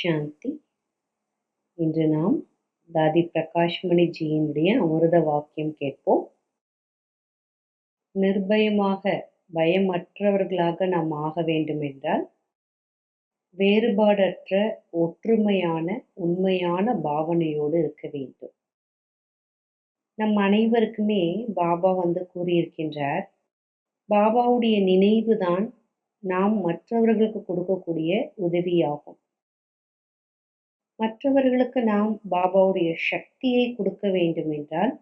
சாந்தி. இன்று நாம் தாதி பிரகாஷ்மணி ஜியினுடைய அமிர்த வாக்கியம் கேட்போம். நிர்பயமாக பயமற்றவர்களாக நாம் ஆக வேண்டும் என்றால் வேறுபாடற்ற ஒற்றுமையான உண்மையான பாவனையோடு இருக்க வேண்டும். நம் அனைவருக்குமே பாபா வந்து கூறியிருக்கின்றார் பாபாவுடைய நினைவுதான் நாம் மற்றவர்களுக்கு கொடுக்கக்கூடிய உதவியாகும். மற்றவர்களுக்கு நாம் பாபாவுடைய சக்தியை கொடுக்க வேண்டும் என்றால்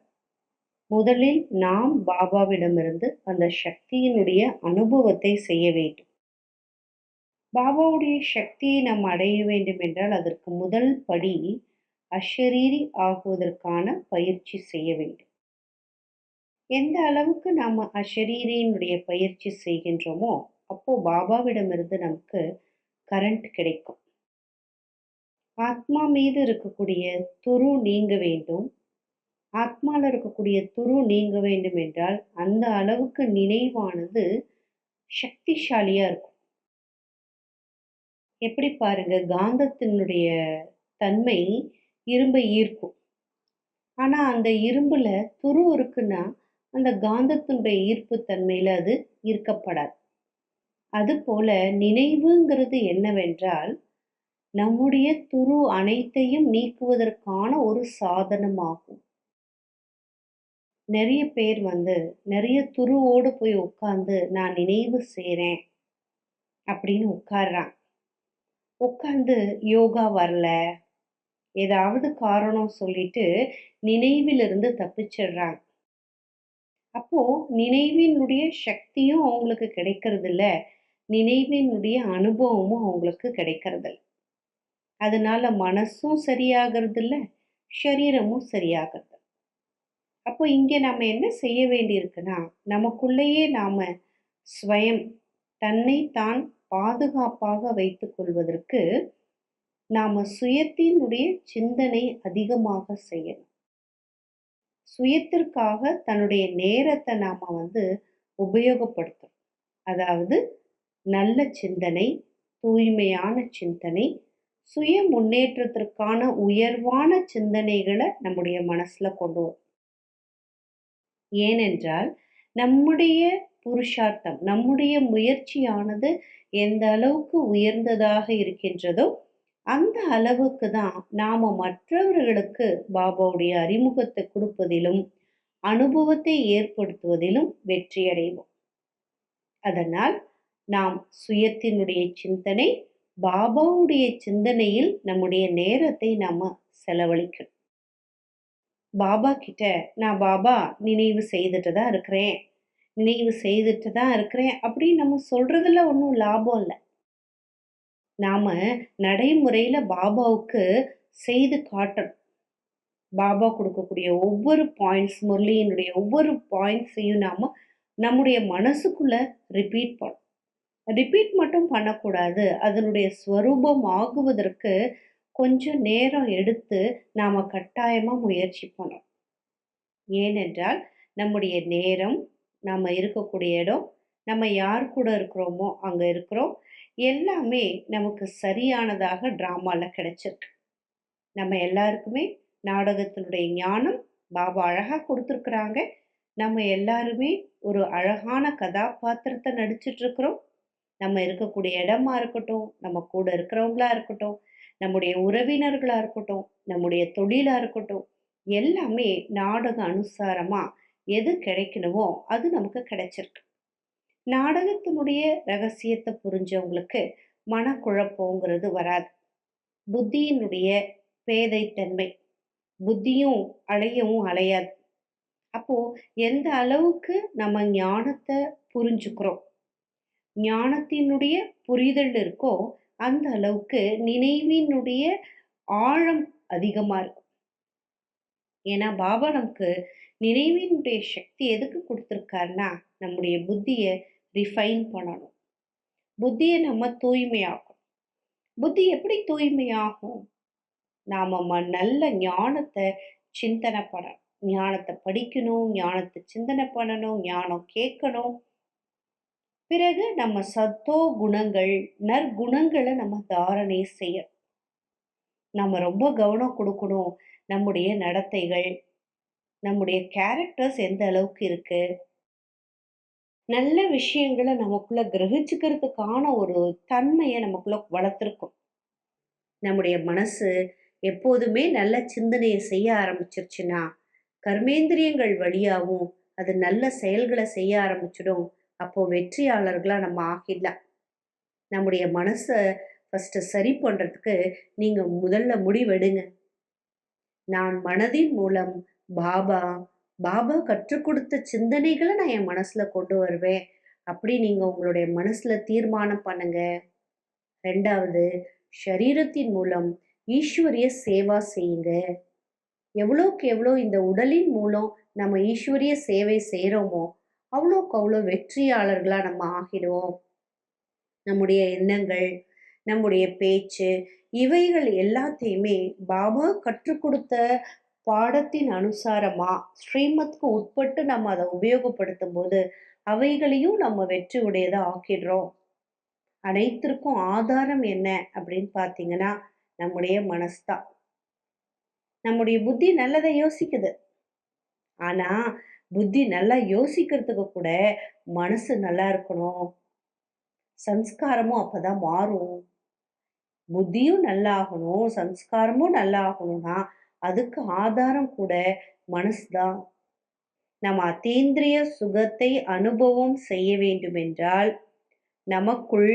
முதலில் நாம் பாபாவிடமிருந்து அந்த சக்தியினுடைய அனுபவத்தை செய்ய வேண்டும். பாபாவுடைய சக்தியை நாம் அடைய வேண்டும் என்றால் அதற்கு முதல் படி அஷரீரி ஆகுவதற்கான பயிற்சி செய்ய வேண்டும். எந்த அளவுக்கு நாம் அஷரீரியினுடைய பயிற்சி செய்கின்றோமோ அப்போ பாபாவிடமிருந்து நமக்கு கரண்ட் கிடைக்கும். ஆத்மா மீது இருக்கக்கூடிய துரு நீங்க வேண்டும். ஆத்மாவில் இருக்கக்கூடிய துரு நீங்க வேண்டும் என்றால் அந்த அளவுக்கு நினைவானது சக்திசாலியாக இருக்கும். எப்படி பாருங்க காந்தத்தினுடைய தன்மை இரும்பை ஈர்க்கும். ஆனால் அந்த இரும்பில் துரு இருக்குன்னா அந்த காந்தத்தினுடைய ஈர்ப்பு தன்மையில் அது ஈர்க்கப்படாது. அதுபோல நினைவுங்கிறது என்னவென்றால் நம்முடைய துரு அனைத்தையும் நீக்குவதற்கான ஒரு சாதனமாகும். நிறைய பேர் வந்து நிறைய துருவோடு போய் உட்காந்து நான் நினைவு செய்கிறேன் அப்படின்னு உட்கார்றான் உட்காந்து யோகா வரல. ஏதாவது காரணம் சொல்லிட்டு நினைவிலிருந்து தப்பிச்சிடுறாங்க. அப்போ நினைவினுடைய சக்தியும் அவங்களுக்கு கிடைக்கிறது இல்லை நினைவினுடைய அனுபவமும் அவங்களுக்கு கிடைக்கறதில்ல. அதனால மனசும் சரியாகிறது இல்லை சரீரமும் சரியாகிறது. அப்போ இங்கே நம்ம என்ன செய்ய வேண்டியிருக்குன்னா நமக்குள்ளேயே நாம் ஸ்வயம் தன்னை தான் பாதுகாப்பாக வைத்து கொள்வதற்கு நாம் சுயத்தினுடைய சிந்தனை அதிகமாக செய்யணும். சுயத்திற்காக தன்னுடைய நேரத்தை நாம் வந்து உபயோகப்படுத்தணும். அதாவது நல்ல சிந்தனை தூய்மையான சிந்தனை சுய முன்னேற்றத்திற்கான உயர்வான சிந்தனைகளை நம்முடைய மனசுல கொண்டு வரும். ஏனென்றால் நம்முடைய புருஷார்த்தம் நம்முடைய முயற்சியானது எந்த அளவுக்கு உயர்ந்ததாக இருக்கின்றதோ அந்த அளவுக்கு தான் நாம மற்றவர்களுக்கு பாபாவுடைய அறிமுகத்தை கொடுப்பதிலும் அனுபவத்தை ஏற்படுத்துவதிலும் வெற்றியடைவோம். அதனால் நாம் சுயத்தினுடைய சிந்தனை பாபாவுடைய சிந்தனையில் நம்முடைய நேரத்தை நாம செலவழிக்கணும். பாபா கிட்ட நான் பாபா நினைவு செய்துட்டு தான் இருக்கிறேன். நினைவு செய்துட்டு தான் இருக்கிறேன். அப்படின்னு நம்ம சொல்றதுல ஒன்றும் லாபம் இல்லை. நாம நடைமுறையில பாபாவுக்கு செய்து காட்டணும். பாபா கொடுக்கக்கூடிய ஒவ்வொரு பாயிண்ட்ஸ் முரளியினுடைய ஒவ்வொரு பாயிண்ட்ஸையும் நாம நம்முடைய மனசுக்குள்ள ரிப்பீட் பண்ணணும். ரிப்பீட் மட்டும் பண்ணக்கூடாது. அதனுடைய ஸ்வரூபம் ஆகுவதற்கு கொஞ்சம் நேரம் எடுத்து நாம் கட்டாயமாக முயற்சி பண்ணணும். ஏனென்றால் நம்முடைய நேரம் நம்ம இருக்கக்கூடிய இடம் நம்ம யார் கூட இருக்கிறோமோ அங்கே இருக்கிறோம். எல்லாமே நமக்கு சரியானதாக ட்ராமாவில் கிடைச்சிருக்கு. நம்ம எல்லாருக்குமே நாடகத்தினுடைய ஞானம் பாபா அழகாக கொடுத்துருக்குறாங்க. நம்ம எல்லாருமே ஒரு அழகான கதாபாத்திரத்தை நடிச்சிட்ருக்குறோம் நம்ம இருக்கக்கூடிய இடமா இருக்கட்டும் நம்ம கூட இருக்கிறவங்களா இருக்கட்டும் நம்முடைய உறவினர்களா இருக்கட்டும் நம்முடைய தொழிலா இருக்கட்டும் எல்லாமே நாடக அனுசாரமா எது கிடைக்கணுமோ அது நமக்கு கிடைச்சிருக்கு. நாடகத்தினுடைய ரகசியத்தை புரிஞ்சவங்களுக்கு மனக்குழப்பங்கிறது வராது. புத்தியினுடைய பேதைத்தன்மை புத்தியும் அலையவும் அலையாது. அப்போ எந்த அளவுக்கு நம்ம ஞானத்தை புரிஞ்சுக்கிறோம் ஞானத்தினுடைய புரிதல் இருக்கோ அந்த அளவுக்கு நினைவினுடைய ஆழம் அதிகமாக இருக்கும். ஏன்னா பாபா நமக்கு நினைவினுடைய சக்தி எதுக்கு கொடுத்துருக்காருன்னா நம்முடைய புத்தியை ரிஃபைன் பண்ணணும். புத்தியை நம்ம தூய்மையாகும் புத்தி எப்படி தூய்மையாகும்? நாம் ம- நல்ல ஞானத்தை சிந்தனை பண்ணணும். ஞானத்தை படிக்கணும் ஞானத்தை சிந்தனை பண்ணணும் ஞானம் கேட்கணும். பிறகு நம்ம சத்தோ குணங்கள் நற்குணங்களை நம்ம தாரணை செய்யணும் நம்ம ரொம்ப கவனம் கொடுக்கணும் நம்முடைய நடத்தைகள், நம்முடைய கேரக்டர்ஸ் எந்த அளவுக்கு இருக்கு? நல்ல விஷயங்கள நமக்குள்ள கிரகிச்சுக்கிறதுக்கான ஒரு தன்மையை நமக்குள்ள வளர்த்துருக்கோம். நம்முடைய மனசு எப்போதுமே நல்ல சிந்தனையை செய்ய ஆரம்பிச்சிருச்சுன்னா கர்மேந்திரியங்கள் வழியாகவும் அது நல்ல செயல்களை செய்ய ஆரம்பிச்சிடும் அப்போ வெற்றியாளர்களாக நம்ம ஆகிடலாம். நம்முடைய மனசை ஃபஸ்ட்டு சரி பண்ணுறதுக்கு நீங்கள் முதல்ல முடிவெடுங்க. நான் மனதின் மூலம் பாபா, பாபா கற்றுக் கொடுத்த சிந்தனைகளை நான் என் மனசில் கொண்டு வருவேன். அப்படி நீங்கள் உங்களுடைய மனசில் தீர்மானம் பண்ணுங்க. ரெண்டாவது ஷரீரத்தின் மூலம் ஈஸ்வரிய சேவா செய்யுங்க. எவ்வளோக்கு எவ்வளோ இந்த உடலின் மூலம் நம்ம ஈஸ்வரிய சேவை செய்கிறோமோ அவ்வளோக்கு அவ்வளோ வெற்றியாளர்களா நம்ம ஆகிடுவோம். நம்முடைய எண்ணங்கள், நம்முடைய பேச்சு, இவைகள் எல்லாத்தையுமே பாபா கற்றுக் கொடுத்த பாடத்தின் அனுசாரமா, ஸ்ரீமத்க்கு உட்பட்டு நம்ம அதை உபயோகப்படுத்தும் போது அவைகளையும் நம்ம வெற்றி உடையதாக ஆக்கிடுறோம். அனைத்திற்கும் ஆதாரம் என்ன அப்படின்னு பார்த்தீங்கன்னா, நம்முடைய மனசு தான். நம்முடைய புத்தி நல்லதை யோசிக்குது. ஆனா, புத்தி நல்லா யோசிக்கிறதுக்கு கூட மனசு நல்லா இருக்கணும். சம்ஸ்காரமும் அப்பதான் மாறும். புத்தியும் நல்லா ஆகணும், சம்ஸ்காரமும் நல்லா ஆகணும்னா, அதுக்கு ஆதாரம் கூட மனசு தான். நம்ம அத்தீந்திரிய சுகத்தை அனுபவம் செய்ய வேண்டுமென்றால், நமக்குள்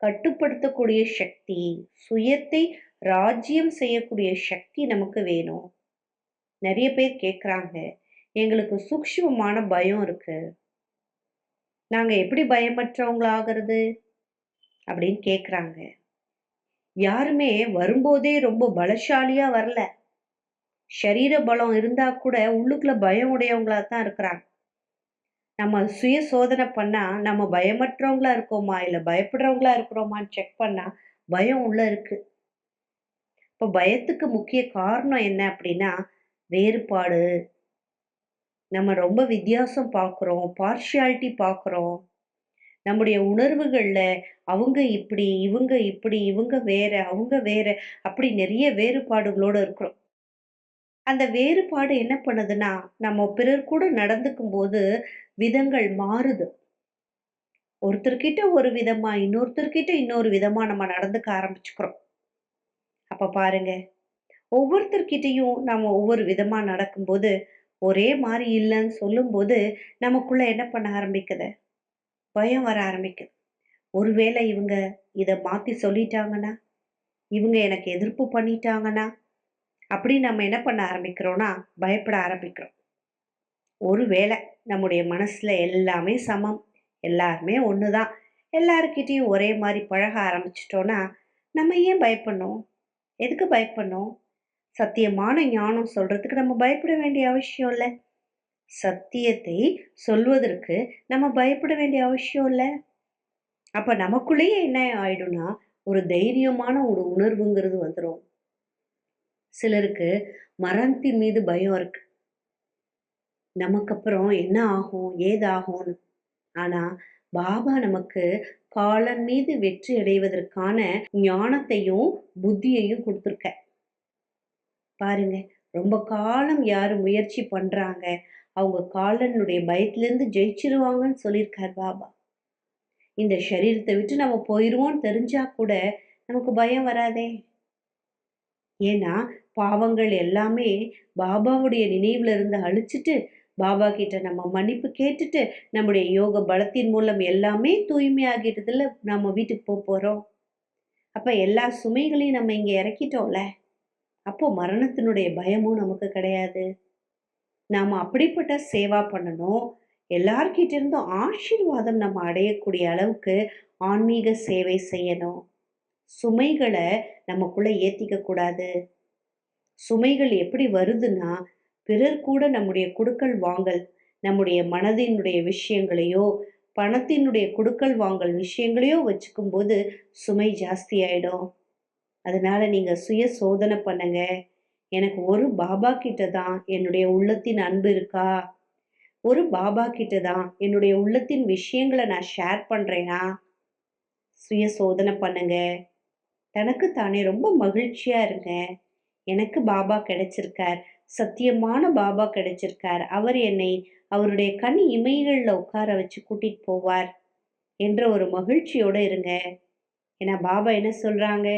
கட்டுப்படுத்தக்கூடிய சக்தி, சுயத்தை ராஜ்யம் செய்யக்கூடிய சக்தி நமக்கு வேணும். நிறைய பேர் கேட்குறாங்க, எங்களுக்கு சூக்ஷ்மமான பயம் இருக்கு. நாங்க எப்படி பயமற்றவங்களாகிறது அப்படின்னு கேட்குறாங்க. யாருமே வரும்போதே ரொம்ப பலசாலியா வரல. சரீர பலம் இருந்தா கூட உள்ளுக்குள்ள பயம் உடையவங்களா தான் இருக்கிறாங்க. நம்ம சுய சோதனை பண்ணா, நம்ம பயமற்றவங்களா இருக்கோமா? இல்ல பயப்படுறவங்களா இருக்கிறோமான்னு செக் பண்ணா, பயம் உள்ள இருக்கு. இப்போ பயத்துக்கு முக்கிய காரணம் என்ன அப்படின்னா, வேறுபாடு. நம்ம ரொம்ப வித்தியாசம் பார்க்குறோம். பார்ஷியாலிட்டி பார்க்குறோம். நம்முடைய உணர்வுகள்ல அவங்க இப்படி, இவங்க இப்படி, இவங்க வேற, அவங்க வேற, அப்படி நிறைய வேறுபாடுகளோட இருக்கிறோம். அந்த வேறுபாடு என்ன பண்ணுதுன்னா, நம்ம பிறர் கூட நடந்துக்கும் போது விதங்கள் மாறுது. ஒருத்தர்கிட்ட ஒரு விதமா, இன்னொருத்தர்கிட்ட இன்னொரு விதமா நம்ம நடந்துக்க ஆரம்பிச்சுக்கிறோம். அப்ப பாருங்க, ஒவ்வொருத்தர்கிட்டயும் நம்ம ஒவ்வொரு விதமா நடக்கும்போது, ஒரே மாதிரி இல்லைன்னு சொல்லும்போது, நமக்குள்ளே என்ன பண்ண ஆரம்பிக்குது? பயம் வர ஆரம்பிக்குது. ஒருவேளை இவங்க இதை மாற்றி சொல்லிட்டாங்கன்னா, இவங்க எனக்கு எதிர்ப்பு பண்ணிட்டாங்கன்னா, அப்படி நம்ம என்ன பண்ண ஆரம்பிக்கிறோன்னா பயப்பட ஆரம்பிக்கிறோம். ஒருவேளை நம்முடைய மனசில் எல்லாமே சமம். எல்லாருமே ஒன்று தான் எல்லாருக்கிட்டேயும் ஒரே மாதிரி பழக ஆரம்பிச்சிட்டோன்னா நம்ம ஏன் பயப்படணும்? எதுக்கு பயப்படணும்? சத்தியமான ஞானம் சொல்கிறதுக்கு நம்ம பயப்பட வேண்டிய அவசியம் இல்லை சத்தியத்தை சொல்வதற்கு நம்ம பயப்பட வேண்டிய அவசியம் இல்லை அப்போ நமக்குள்ளேயே என்ன ஆயிடும்னா, ஒரு தைரியமான ஒரு உணர்வுங்கிறது வந்துடும் சிலருக்கு மரணத்தின் மீது பயம் இருக்கு. நமக்கு அப்புறம் என்ன ஆகும்? ஏதாகும்னு. ஆனால் பாபா நமக்கு காலம் மீது வெற்றி அடைவதற்கான ஞானத்தையும், புத்தியையும் கொடுத்துருக்க பாருங்க, ரொம்ப காலம் யார் முயற்சி பண்ணுறாங்க அவங்க காலனுடைய பயத்துலேருந்து ஜெயிச்சிருவாங்கன்னு சொல்லியிருக்கார் பாபா. இந்த சரீரத்தை விட்டு நம்ம போயிடுவோம்னு தெரிஞ்சா கூட, நமக்கு பயம் வராதே! ஏன்னா, பாவங்கள் எல்லாமே பாபாவுடைய நினைவுல இருந்து அழிச்சிட்டு பாபா கிட்ட நம்ம மன்னிப்பு கேட்டுட்டு, நம்முடைய யோக பலத்தின் மூலம் எல்லாமே தூய்மையாகிடுதுல நம்ம வீட்டுக்கு போக போகிறோம் அப்போ எல்லா சுமைகளையும் நம்ம இங்கே இறக்கிட்டோம்ல. அப்போ மரணத்தினுடைய பயமும் நமக்கு கிடையாது. நாம் அப்படிப்பட்ட சேவா பண்ணணும். எல்லார்கிட்ட இருந்தும் ஆசீர்வாதம் நம்ம அடையக்கூடிய அளவுக்கு ஆன்மீக சேவை செய்யணும். சுமைகளை நமக்குள்ள ஏத்திக்க கூடாது. சுமைகள் எப்படி வருதுன்னா, பிறர் கூட நம்முடைய குடுக்கல் வாங்கல், நம்முடைய மனதினுடைய விஷயங்களையோ, பணத்தினுடைய குடுக்கல் வாங்கல் விஷயங்களையோ வச்சுக்கும் போது சுமை ஜாஸ்தியாயிடும். அதனால் நீங்கள் சுய சோதனை பண்ணுங்க. எனக்கு ஒரு பாபா கிட்ட தான் என்னுடைய உள்ளத்தின் அன்பு இருக்கா? ஒரு பாபா கிட்ட தான் என்னுடைய உள்ளத்தின் விஷயங்களை நான் ஷேர் பண்ணுறேன்னா சுய சோதனை பண்ணுங்க. தனக்கு தானே ரொம்ப மகிழ்ச்சியாக இருங்க. எனக்கு பாபா கிடைச்சிருக்கார். சத்தியமான பாபா கிடைச்சிருக்கார். அவர் என்னை அவருடைய கண் இமைகளில் உட்கார வச்சு கூட்டிட்டு போவார். என்ற ஒரு மகிழ்ச்சியோட இருங்க. ஏன்னா பாபா என்ன சொல்கிறாங்க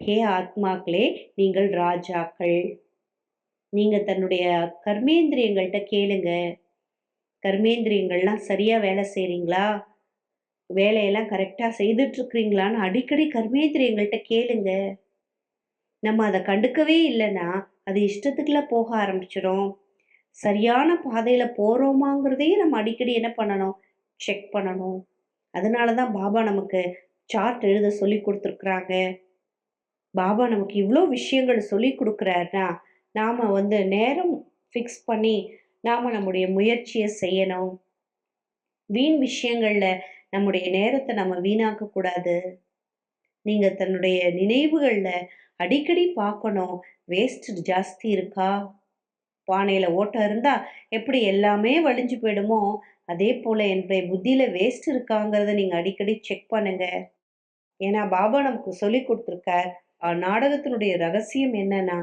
"ஹே ஆத்மாக்களே! நீங்கள் ராஜாக்கள்." நீங்கள் தன்னுடைய கர்மேந்திரியங்கள்கிட்ட கேளுங்க. கர்மேந்திரியங்கள்லாம் சரியாக வேலை செய்கிறீங்களா வேலையெல்லாம் கரெக்டாக செய்துட்ருக்குறீங்களான்னு அடிக்கடி கர்மேந்திரியங்கள்ட்ட கேளுங்க. நம்ம அதை கண்டுக்கவே இல்லைன்னா அது இஷ்டத்துக்குள்ளே போக ஆரம்பிச்சிடும் சரியான பாதையில் போகிறோமாங்கிறதையும் நம்ம அடிக்கடி என்ன பண்ணணும்? செக் பண்ணணும். அதனால தான் பாபா நமக்கு சார்ட் எழுத சொல்லிக் கொடுத்துருக்குறாங்க பாபா நமக்கு இவ்வளோ விஷயங்கள் சொல்லிக் கொடுக்குறாருனா நாம் வந்து நேரம் ஃபிக்ஸ் பண்ணி, நாம் நம்முடைய முயற்சியை செய்யணும். வீண் விஷயங்களில் நம்முடைய நேரத்தை நம்ம வீணாக்கக்கூடாது கூடாது. தன்னுடைய நினைவுகளில் அடிக்கடி பார்க்கணும். வேஸ்ட் ஜாஸ்தி இருக்கா? பானையில் ஓட்டம் இருந்தால் எப்படி எல்லாமே வழிஞ்சு போயிடுமோ, அதே போல் என்னுடைய புத்தியில் வேஸ்ட் இருக்காங்கிறத நீங்கள் அடிக்கடி செக் பண்ணுங்கள் ஏன்னா பாபா நமக்கு சொல்லிக் கொடுத்துருக்கார் நாடகத்தினுடைய ரகசியம் என்னன்னா,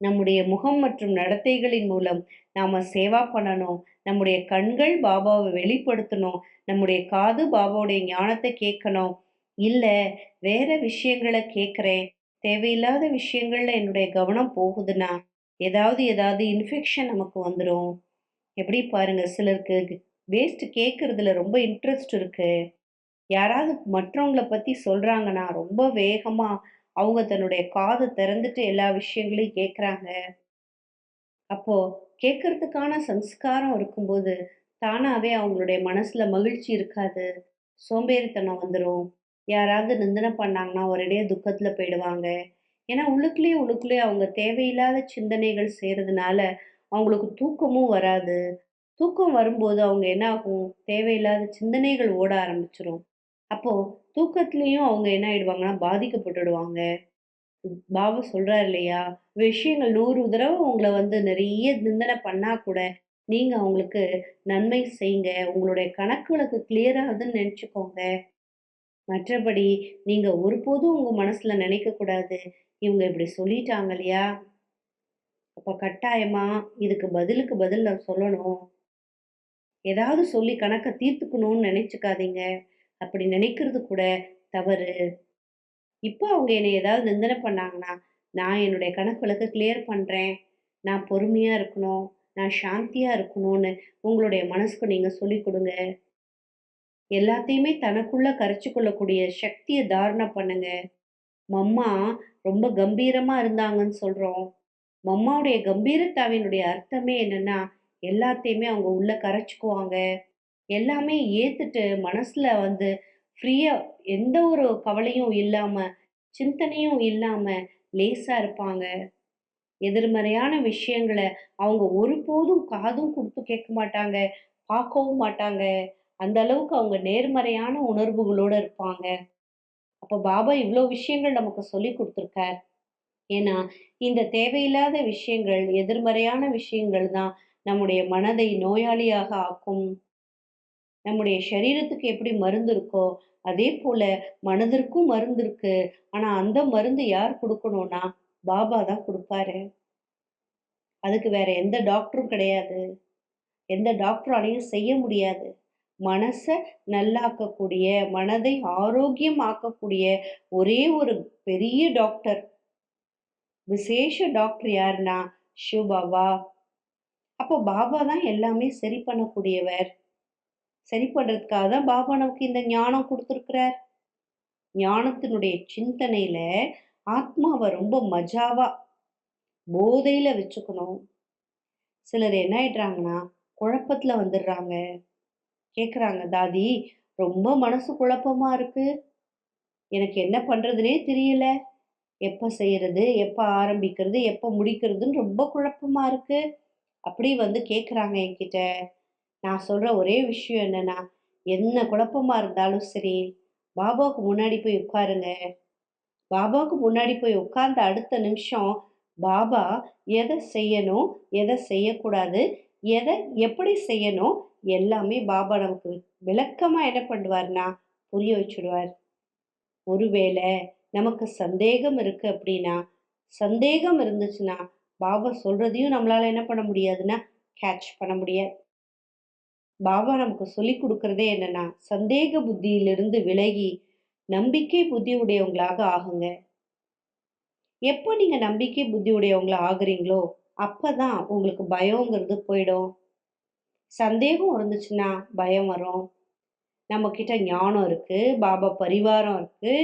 நம்முடைய முகம் மற்றும் நடத்தைகளின் மூலம் நாம சேவா பண்ணணும். நம்முடைய கண்கள் பாபாவை வெளிப்படுத்தணும். நம்முடைய காது பாபாவுடைய ஞானத்தை கேட்கணும். இல்லை வேற விஷயங்கள கேட்குறேன் தேவையில்லாத விஷயங்கள்ல என்னுடைய கவனம் போகுதுன்னா, ஏதாவது ஏதாவது இன்ஃபெக்ஷன் நமக்கு வந்துடும் எப்படி பாருங்க சிலருக்கு வேஸ்ட் கேட்கறதுல ரொம்ப இன்ட்ரெஸ்ட் இருக்கு. யாராவது மற்றவங்கள பற்றி சொல்கிறாங்கன்னா ரொம்ப வேகமாக அவங்க தன்னுடைய காது திறந்துட்டு எல்லா விஷயங்களையும் கேட்குறாங்க அப்போ கேட்கறதுக்கான சம்ஸ்காரம் இருக்கும்போது, தானாகவே அவங்களுடைய மனசில் மகிழ்ச்சி இருக்காது. சோம்பேறித்தனம் வந்துடும் யாராவது நிந்தனை பண்ணாங்கன்னா, ஒரேடியே துக்கத்தில் போயிடுவாங்க. ஏன்னா உள்ளுக்குள்ளேயே உள்ளுக்குள்ளேயே அவங்க தேவையில்லாத சிந்தனைகள் செய்கிறதுனால அவங்களுக்கு தூக்கமும் வராது. தூக்கம் வரும்போது அவங்க என்ன ஆகும்? தேவையில்லாத சிந்தனைகள் ஓட ஆரம்பிச்சிடும் அப்போது தூக்கத்துலேயும் அவங்க என்ன ஆயிடுவாங்கன்னா, பாதிக்கப்பட்டுடுவாங்க. பாபா சொல்றாரு இல்லையா? விஷயங்கள் நூறு தடவை உங்களை வந்து நிறைய நிந்தனை பண்ணா கூட, நீங்க அவங்களுக்கு நன்மை செய்யுங்க. உங்களுடைய கணக்கு வழக்கு கிளியர் ஆகுதுன்னு நினைச்சுக்கோங்க மற்றபடி நீங்க ஒருபோதும் உங்க மனசுல நினைக்கக்கூடாது. இவங்க இப்படி சொல்லிட்டாங்க இல்லையா? அப்ப கட்டாயமா இதுக்கு பதிலுக்கு பதில் நான் சொல்லணும். ஏதாவது சொல்லி கணக்கை தீர்த்துக்கணும்னு நினைச்சுக்காதீங்க அப்படி நினைக்கிறது கூட தவறு. இப்போ அவங்க என்னை ஏதாவது நிந்தனை பண்ணாங்கன்னா, நான் என்னுடைய கணக்கு வழக்க கிளியர் பண்ணுறேன் நான் பொறுமையாக இருக்கணும். நான் சாந்தியாக இருக்கணும்னு உங்களுடைய மனசுக்கு நீங்கள் சொல்லிக் கொடுங்க எல்லாத்தையுமே தனக்குள்ளே கரைச்சி கொள்ளக்கூடிய சக்தியை தாரணை பண்ணுங்க. மம்மா ரொம்ப கம்பீரமாக இருந்தாங்கன்னு சொல்கிறோம் மம்மாவுடைய கம்பீரத்தாவினுடைய அர்த்தமே என்னென்னா எல்லாத்தையுமே அவங்க உள்ளே கரைச்சிக்குவாங்க எல்லாமே ஏத்துட்டு மனசுல வந்து ஃப்ரீயா எந்த ஒரு கவலையும் இல்லாம, சிந்தனையும் இல்லாம லேசா இருப்பாங்க. எதிர்மறையான விஷயங்களை அவங்க ஒருபோதும் காதும் கொடுத்து கேட்க மாட்டாங்க. பார்க்கவும் மாட்டாங்க. அந்த அளவுக்கு அவங்க நேர்மறையான உணர்வுகளோட இருப்பாங்க. அப்ப பாபா இவ்வளோ விஷயங்கள் நமக்கு சொல்லிக் கொடுத்துருக்கார் ஏன்னா, இந்த தேவையில்லாத விஷயங்கள், எதிர்மறையான விஷயங்கள் தான் நம்முடைய மனதை நோயாளியாக ஆக்கும். நம்முடைய சரீரத்துக்கு எப்படி மருந்து இருக்கோ, அதே போல மனதிற்கும் மருந்து இருக்கு. ஆனா அந்த மருந்து யார் கொடுக்கணும்னா பாபா தான் கொடுப்பாரு அதுக்கு வேற எந்த டாக்டரும் கிடையாது. எந்த டாக்டராலையும் செய்ய முடியாது. மனசை நல்லாக்கக்கூடிய, மனதை ஆரோக்கியம் ஆக்கக்கூடிய ஒரே ஒரு பெரிய டாக்டர். விசேஷ டாக்டர் யாருன்னா, சிவ் பாபா. அப்போ பாபா தான் எல்லாமே சரி பண்ணக்கூடியவர். சரி பண்ணுறதுக்காக தான் பாபா நமக்கு இந்த ஞானம் குடுத்துருக்கிறார். ஞானத்தினுடைய சிந்தனையில் ஆத்மாவை ரொம்ப மஜாவா, போதையில் வச்சுக்கணும். சிலர் என்ன ஆயிடுறாங்கன்னா, குழப்பத்தில் வந்துடுறாங்க. கேட்குறாங்க, "தாதி ரொம்ப மனசு குழப்பமாக இருக்குது எனக்கு என்ன பண்ணுறதுனே தெரியல. எப்போ செய்கிறது எப்போ ஆரம்பிக்கிறது? எப்போ முடிக்கிறதுன்னு ரொம்ப குழப்பமாக இருக்குது அப்படி வந்து கேட்குறாங்க என்கிட்ட. நான் சொல்கிற ஒரே விஷயம் என்னன்னா, என்ன குழப்பமா இருந்தாலும் சரி, பாபாவுக்கு முன்னாடி போய் உட்காருங்க. பாபாவுக்கு முன்னாடி போய் உட்கார்ந்த அடுத்த நிமிஷம், பாபா எதை செய்யணும், எதை செய்யக்கூடாது, எதை எப்படி செய்யணும், எல்லாமே பாபா நமக்கு விளக்கமாக என்ன பண்ணுவார்னா புரிய வச்சுடுவார். ஒருவேளை நமக்கு சந்தேகம் இருக்குது அப்படின்னா சந்தேகம் இருந்துச்சுன்னா பாபா சொல்கிறதையும் நம்மளால் என்ன பண்ண முடியாதுன்னா கேட்ச் பண்ண முடியாது பாபா நமக்கு சொல்லி கொடுக்கறதே என்னன்னா சந்தேக புத்தியிலிருந்து விலகி நம்பிக்கை புத்தி உடையவங்களாக ஆகுங்க. எப்போ நீங்கள் நம்பிக்கை புத்தி உடையவங்களா ஆகுறீங்களோ அப்போ தான் உங்களுக்கு பயங்கிறது போயிடும். சந்தேகம் இருந்துச்சுன்னா பயம் வரும். நம்மக்கிட்ட ஞானம் இருக்குது பாபா பரிவாரம் இருக்குது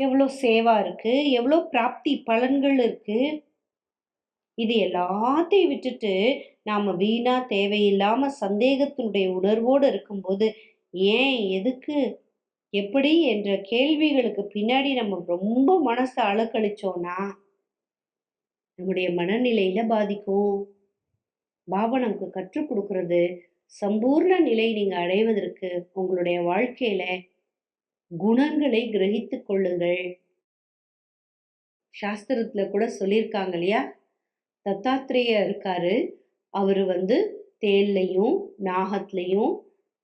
எவ்வளோ சேவா இருக்குது எவ்வளோ பிராப்தி பலன்கள் இருக்குது இது எல்லாத்தையும் விட்டுட்டு நாம் வீணா தேவையில்லாமல் சந்தேகத்தினுடைய உணர்வோடு இருக்கும்போது ஏன் எதுக்கு எப்படி என்ற கேள்விகளுக்கு பின்னாடி நம்ம ரொம்ப மனசை அலக்கழிச்சோம்னா நம்முடைய மனநிலையில பாதிக்கும். பாபா நமக்கு கற்றுக் கொடுக்கறது சம்பூர்ண நிலை நீங்க அடைவதற்கு உங்களுடைய வாழ்க்கையில குணங்களை கிரகித்துக் கொள்ளுங்கள். சாஸ்திரத்துல கூட சொல்லியிருக்காங்க இல்லையா? தத்தாத்திரேய இருக்காரு. அவர் வந்து தேல்லையும் நாகத்துலையும்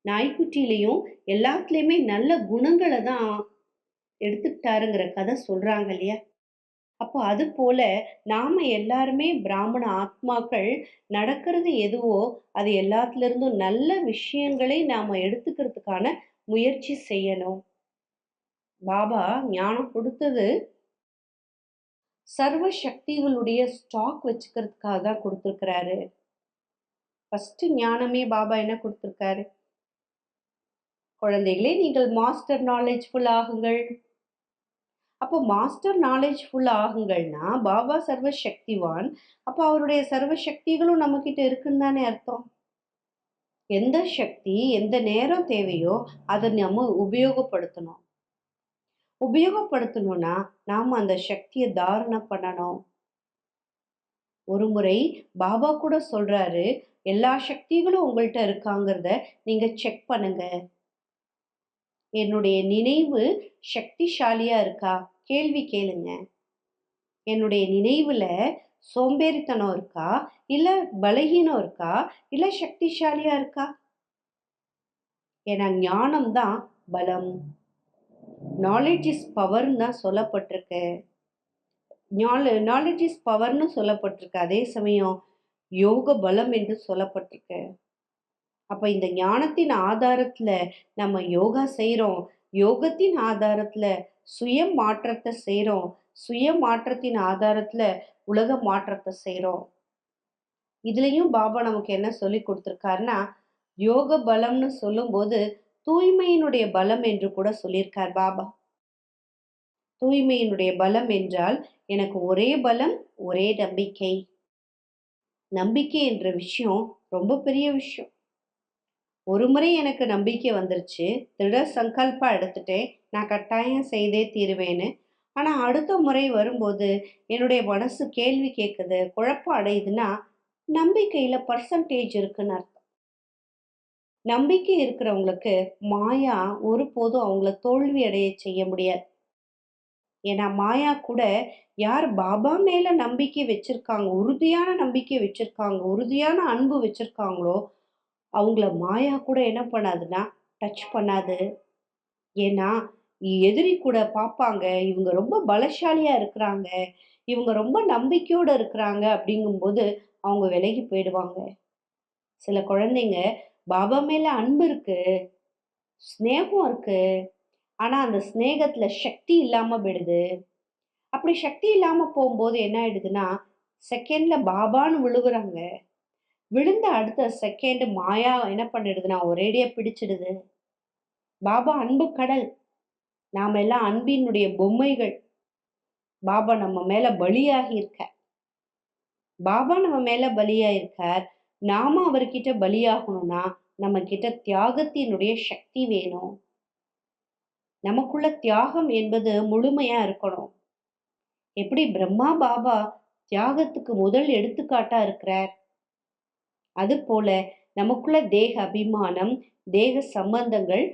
நாய்க்குட்டிலையும் எல்லாத்துலேயுமே நல்ல குணங்களை தான் எடுத்துக்கிட்டாருங்கிற கதை சொல்கிறாங்க இல்லையா? அப்போ அது போல நாம் எல்லாருமே பிராமண ஆத்மாக்கள் நடக்கிறது எதுவோ அது எல்லாத்துலேருந்தும் நல்ல விஷயங்களை நாம் எடுத்துக்கிறதுக்கான முயற்சி செய்யணும். பாபா ஞானம் கொடுத்தது சர்வ சக்திகளுடைய ஸ்டாக் வச்சுக்கிறதுக்காக தான் கொடுத்துருக்கிறாரு. ஃபஸ்ட்டு ஞானமே பாபா என்ன கொடுத்துருக்காரு? குழந்தைகளே நீங்கள் மாஸ்டர் நாலேஜ்ஃபுல் ஆகுங்கள். அப்போ மாஸ்டர் நாலேஜ்ஃபுல் ஆகுங்கள்னா பாபா சர்வ சக்திவான் அப்போ அவருடைய சர்வ சக்திகளும் நம்மக்கிட்ட இருக்குன்னு தானே அர்த்தம். எந்த சக்தி எந்த நேரம் தேவையோ அதை நம்ம உபயோகப்படுத்தணும். உபயோகப்படுத்தணும்னா நாம் அந்த சக்தியை தாரணம் பண்ணணும். ஒரு முறை பாபா கூட சொல்றாரு எல்லா சக்திகளும் உங்கள்கிட்ட இருக்காங்கிறத நீங்க செக் பண்ணுங்க. என்னுடைய நினைவு சக்திசாலியா இருக்கா? கேள்வி கேளுங்க. என்னுடைய நினைவுல சோம்பேறித்தனம் இருக்கா? இல்ல பலகீனம் இருக்கா? இல்ல சக்திசாலியா இருக்கா? ஏன்னா ஞானம் தான் பலம். நாலேஜ் இஸ் பவர்னு தான் சொல்லப்பட்டிருக்கு. நாலேஜ் இஸ் பவர்னு சொல்லப்பட்டிருக்கு. அதே சமயம் யோக பலம் என்று சொல்லப்பட்டிருக்கு. அப்போ இந்த ஞானத்தின் ஆதாரத்தில் நம்ம யோகா செய்கிறோம் யோகத்தின் ஆதாரத்தில் சுய மாற்றத்தை செய்கிறோம் சுய மாற்றத்தின் ஆதாரத்தில் உலக மாற்றத்தை செய்கிறோம் இதுலேயும் பாபா நமக்கு என்ன சொல்லி கொடுத்துருக்காருன்னா யோக பலம்னு சொல்லும்போது தூய்மையினுடைய பலம் என்று கூட சொல்லியிருக்கார் பாபா. தூய்மையினுடைய பலம் என்றால் எனக்கு ஒரே பலம் ஒரே நம்பிக்கை. நம்பிக்கை என்ற விஷயம் ரொம்ப பெரிய விஷயம். ஒரு முறை எனக்கு நம்பிக்கை வந்துருச்சு. திட சங்கல்பா எடுத்துட்டேன். நான் கட்டாயம் செய்தே தீருவேன்னு. ஆனால் அடுத்த முறை வரும்போது என்னுடைய மனசு கேள்வி கேட்குது குழப்பம் அடையுதுன்னா நம்பிக்கையில் பர்சன்டேஜ் இருக்குன்னு அர்த்தம். நம்பிக்கை இருக்கிறவங்களுக்கு மாயா ஒருபோதும் அவங்கள தோல்வி அடைய செய்ய முடியாது. ஏன்னா மாயா கூட யார் பாபா மேல நம்பிக்கை வச்சிருக்காங்க உறுதியான நம்பிக்கை வச்சிருக்காங்க உறுதியான அன்பு வச்சிருக்காங்களோ அவங்கள மாயா கூட என்ன பண்ணாதுன்னா டச் பண்ணாது. ஏன்னா எதிரி கூட பார்ப்பாங்க இவங்க ரொம்ப பலசாலியா இருக்கிறாங்க இவங்க ரொம்ப நம்பிக்கையோட இருக்கிறாங்க அப்படிங்கும்போது அவங்க விலகி போயிடுவாங்க. சில குழந்தைங்க பாபா மேல அன்பு இருக்கு ஸ்நேகம் இருக்கு. ஆனா அந்த ஸ்நேகத்துல சக்தி இல்லாம போயிடுது. அப்படி சக்தி இல்லாம போகும்போது என்ன ஆயிடுதுன்னா செகண்ட்ல பாபான்னு விழுகுறாங்க. விழுந்த அடுத்த செகண்ட் மாயா என்ன பண்ணிடுதுன்னா ஒரேடியா பிடிச்சிடுது. பாபா அன்பு கடல். நாம எல்லாம் அன்பினுடைய பொம்மைகள். பாபா நம்ம மேல பலியாகி இருக்க பாபா நம்ம மேல பலியாயிருக்கார். நாம அவர்கிட்ட பலியாகணும்னா நம்ம கிட்ட தியாகத்தினுடைய சக்தி வேணும். நமக்குள்ள தியாகம் என்பது முழுமையா இருக்கணும். எப்படி பிரம்மா பாபா தியாகத்துக்கு முதல் எடுத்துக்காட்டா இருக்கிறார்? அது போல நமக்குள்ள தேக அபிமானம் தேக சம்பந்தங்கள்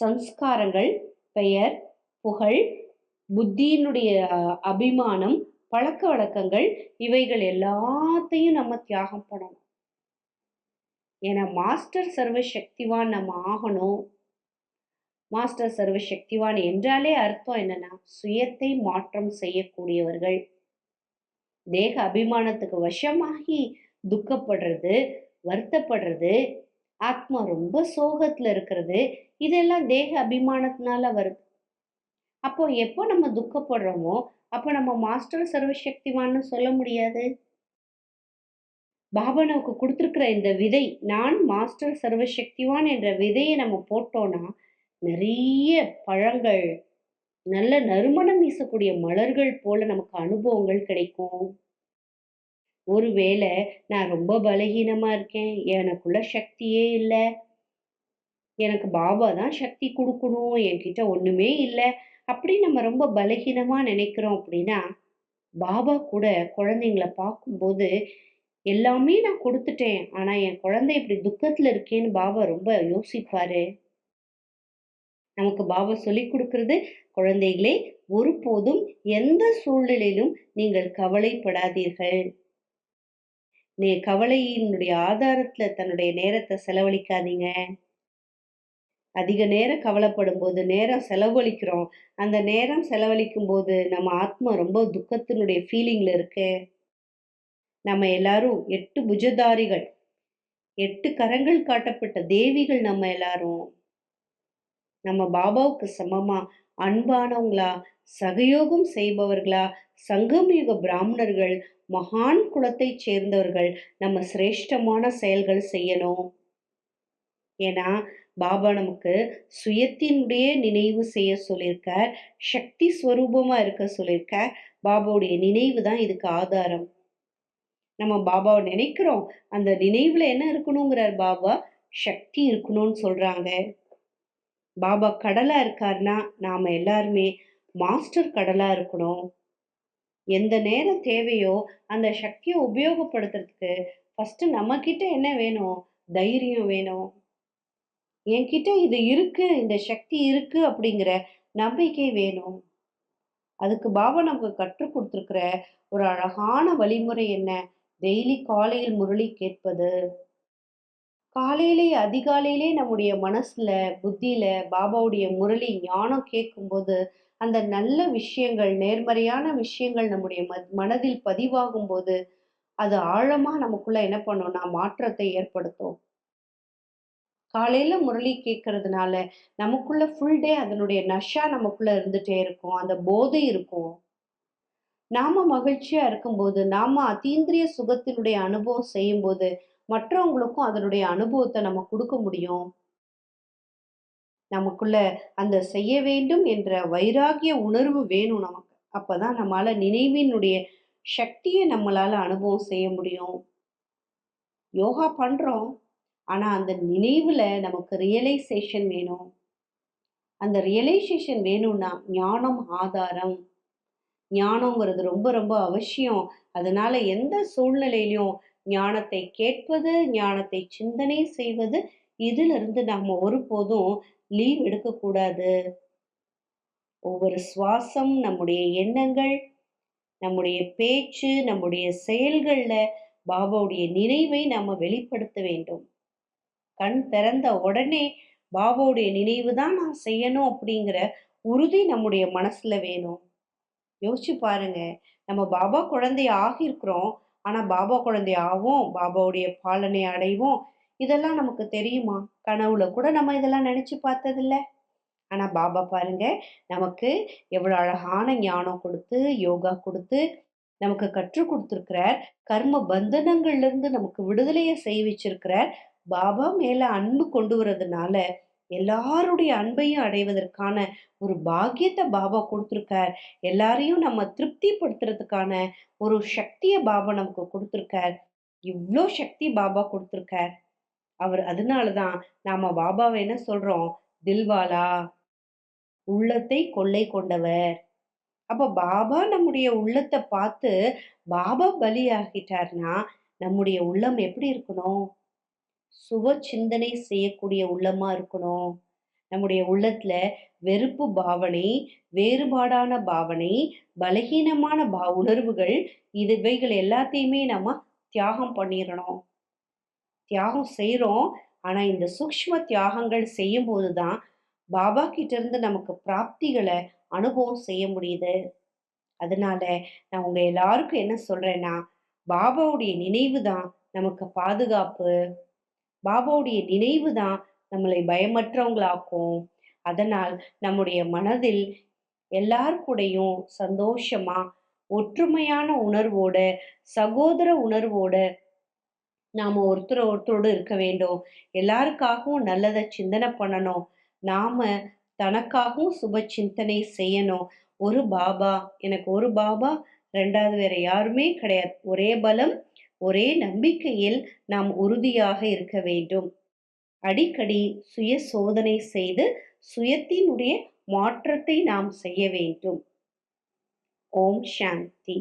சம்ஸ்காரங்கள் பெயர் புகழ் புத்தியினுடைய அபிமானம் பழக்க வழக்கங்கள் இவைகள் எல்லாத்தையும் நம்ம தியாகம் பண்ணணும். ஏன்னா மாஸ்டர் சர்வ சக்திவான் நம்ம ஆகணும். மாஸ்டர் சர்வசக்திவான் என்றாலே அர்த்தம் என்னன்னா சுயத்தை மாற்றம் செய்யக்கூடியவர்கள். தேக அபிமானத்துக்கு வசமாகி துக்கப்படுறது வருத்தப்படுறது ஆத்மா ரொம்ப சோகத்துல இருக்கிறது இதெல்லாம் தேக அபிமானத்தினால வருது. அப்போ எப்போ நம்ம துக்கப்படுறோமோ அப்போ நம்ம மாஸ்டர் சர்வசக்திவான்னு சொல்ல முடியாது. பாபா நமக்கு கொடுத்துருக்கிற இந்த விதை நான் மாஸ்டர் சர்வசக்திவான் என்ற விதையை நம்ம போட்டோன்னா நிறைய பழங்கள் நல்ல நறுமணம் வீசக்கூடிய மலர்கள் போல நமக்கு அனுபவங்கள் கிடைக்கும். ஒருவேளை நான் ரொம்ப பலகீனமா இருக்கேன் எனக்குள்ள சக்தியே இல்லை எனக்கு பாபா தான் சக்தி கொடுக்கணும் என்கிட்ட ஒண்ணுமே இல்லை அப்படி நம்ம ரொம்ப பலகீனமா நினைக்கிறோம் அப்படின்னா பாபா கூட குழந்தைங்கள பார்க்கும்போது எல்லாமே நான் கொடுத்துட்டேன். ஆனால் என் குழந்தை இப்படி துக்கத்தில் இருக்கேன்னு பாபா ரொம்ப யோசிப்பாரு. நமக்கு பாபா சொல்லி கொடுக்கறது குழந்தைகளே ஒருபோதும் எந்த சூழ்நிலையிலும் நீங்கள் கவலைப்படாதீர்கள். நீ கவலையினுடைய ஆதாரத்துல தன்னுடைய நேரத்தை செலவழிக்காதீங்க. அதிக நேரம் கவலைப்படும் போது நேரம் செலவழிக்கிறோம். அந்த நேரம் செலவழிக்கும் போது நம்ம ஆத்மா ரொம்ப துக்கத்தினுடைய ஃபீலிங்ல இருக்கு. நம்ம எல்லாரும் எட்டு புஜதாரிகள் எட்டு கரங்கள் காட்டப்பட்ட தேவிகள் நம்ம எல்லாரும். நம்ம பாபாவுக்கு சமமா? அன்பானவங்களா? சகயோகம் செய்பவர்களா? சங்கமயுக பிராமணர்கள் மகான் குலத்தை சேர்ந்தவர்கள் நம்ம சிரேஷ்டமான செயல்கள் செய்யணும். ஏன்னா பாபா நமக்கு சுயத்தினுடைய நினைவு செய்ய சொல்லியிருக்கார் சக்தி ஸ்வரூபமா இருக்க சொல்லியிருக்கார். பாபாவுடைய நினைவு தான் இதுக்கு ஆதாரம். நம்ம பாபாவை நினைக்கிறோம். அந்த நினைவுல என்ன இருக்கணுங்கிறார் பாபா? சக்தி இருக்கணும்னு சொல்றாங்க. பாபா கடலா இருக்காருன்னா நாம எல்லாருமே மாஸ்டர் கடலா இருக்கணும். எந்த நேரம் தேவையோ அந்த சக்தியை உபயோகப்படுத்துறதுக்கு ஃபர்ஸ்ட் நம்ம கிட்ட என்ன வேணும்? தைரியம் வேணும். என்கிட்ட இது இருக்கு இந்த சக்தி இருக்கு அப்படிங்கிற நம்பிக்கை வேணும். அதுக்கு பாபா நமக்கு கற்றுக் கொடுத்துருக்கிற ஒரு அழகான வழிமுறை என்ன? டெய்லி காலையில் முரளி கேட்பது. காலையிலே அதிகாலையிலே நம்முடைய மனசுல புத்தியில பாபாவுடைய முரளி ஞானம் கேட்கும்போது அந்த நல்ல விஷயங்கள் நேர்மறையான விஷயங்கள் நம்முடைய மனதில் பதிவாகும் போது அது ஆழமா நமக்குள்ள என்ன பண்ணும்னா மாற்றத்தை ஏற்படுத்தும். காலையில முரளி கேட்கறதுனால நமக்குள்ள ஃபுல் டே அதனுடைய நஷா நமக்குள்ள இருந்துட்டே இருக்கும். அந்த போதை இருக்கும். நாம மகிழ்ச்சியா இருக்கும்போது நாம அதீந்திரிய சுகத்தினுடைய அனுபவம் செய்யும்போது மற்றவங்களுக்கும் அதனுடைய அனுபவத்தை நம்ம கொடுக்க முடியும்? நமக்குள்ள அந்த செய்ய வேண்டும் என்ற வைராகிய உணர்வு வேணும் நமக்கு. அப்பதான் நம்மளால நினைவினுடைய சக்தியை நம்மளால அனுபவம் செய்ய முடியும். யோகா பண்றோம். ஆனா அந்த நினைவுல நமக்கு ரியலைசேஷன் வேணும். அந்த ரியலைசேஷன் வேணும்னா ஞானம் ஆதாரம் ஞானங்கிறது ரொம்ப ரொம்ப அவசியம். அதனால எந்த சூழ்நிலையிலும் ஞானத்தை கேட்பது ஞானத்தை சிந்தனை செய்வது இதிலிருந்து நாம ஒருபோதும் லீவ் எடுக்கக்கூடாது. ஒவ்வொரு சுவாசம் நம்முடைய எண்ணங்கள் நம்முடைய பேச்சு நம்முடைய செயல்கள்ல பாபாவுடைய நினைவை நம்ம வெளிப்படுத்த வேண்டும். கண் திறந்த உடனே பாபாவுடைய நினைவு தான் நான் செய்யணும் அப்படிங்கிற உறுதி நம்முடைய மனசுல வேணும். யோசிச்சு பாருங்க. நம்ம பாபா குழந்தை ஆகியிருக்கிறோம். ஆனால் பாபா குழந்தை ஆவோம் பாபாவுடைய பாலனை அடைவோம். இதெல்லாம் நமக்கு தெரியுமா? கனவுல கூட நம்ம இதெல்லாம் நினச்சி பார்த்ததில்ல. ஆனால் பாபா பாருங்க நமக்கு எவ்வளோ அழகான ஞானம் கொடுத்து யோகா கொடுத்து நமக்கு கற்றுக் கொடுத்துருக்கிறார். கர்ம பந்தனங்கள்லேருந்து நமக்கு விடுதலையை செய்விச்சிருக்கிறார். பாபா மேலே அன்பு கொண்டு வரதுனால எல்லாருடைய அன்பையும் அடைவதற்கான ஒரு பாக்கியத்தை பாபா கொடுத்துருக்கார். எல்லாரையும் நம்ம திருப்திப்படுத்துறதுக்கான ஒரு சக்தியை பாபா நமக்கு கொடுத்துருக்கார். இவ்வளோ சக்தி பாபா கொடுத்துருக்கார். அவர் அதனால தான் நாம் பாபாவை என்ன சொல்கிறோம் தில்வாலா உள்ளத்தை கொள்ளை கொண்டவர். அப்போ பாபா நம்முடைய உள்ளத்தை பார்த்து பாபா பலியாகிட்டார்னா நம்முடைய உள்ளம் எப்படி இருக்கணும்? சுப சிந்தனை செய்யக்கூடிய உள்ளமா இருக்கணும் நம்முடைய உள்ளத்துல வெறுப்பு பாவனை வேறுபாடான பாவனை பலகீனமான பா உணர்வுகள் இது இவைகள் எல்லாத்தையுமே நம்ம தியாகம் பண்ணிடணும் தியாகம் செய்கிறோம் ஆனால் இந்த சூக்ஷ்ம தியாகங்கள் செய்யும் போதுதான் பாபா கிட்ட இருந்து நமக்கு பிராப்திகளை அனுபவம் செய்ய முடியுது. அதனால நான் உங்க எல்லாருக்கும் என்ன சொல்றேன்னா, பாபாவுடைய நினைவு தான் நமக்கு பாதுகாப்பு. பாபாவுடைய நினைவு தான் நம்மளை பயமற்றவங்களாக்கும். அதனால் நம்முடைய மனதில் எல்லாருக்கூடையும் சந்தோஷமா, ஒற்றுமையான உணர்வோட, சகோதர உணர்வோட நாம ஒருத்தர் ஒருத்தரோடு இருக்க வேண்டும். எல்லாருக்காகவும் நல்லதை சிந்தனை பண்ணணும். நாம தனக்காகவும் சுப சிந்தனை செய்யணும். ஒரு பாபா, எனக்கு ஒரு பாபா, ரெண்டாவது வேற யாருமே கிடையாது. ஒரே பலம், ஒரே நம்பிக்கையில் நாம் உறுதியாக இருக்க வேண்டும். அடிக்கடி சுய சோதனை செய்து, சுயத்தினுடைய மாற்றத்தை நாம் செய்ய வேண்டும். ஓம் சாந்தி.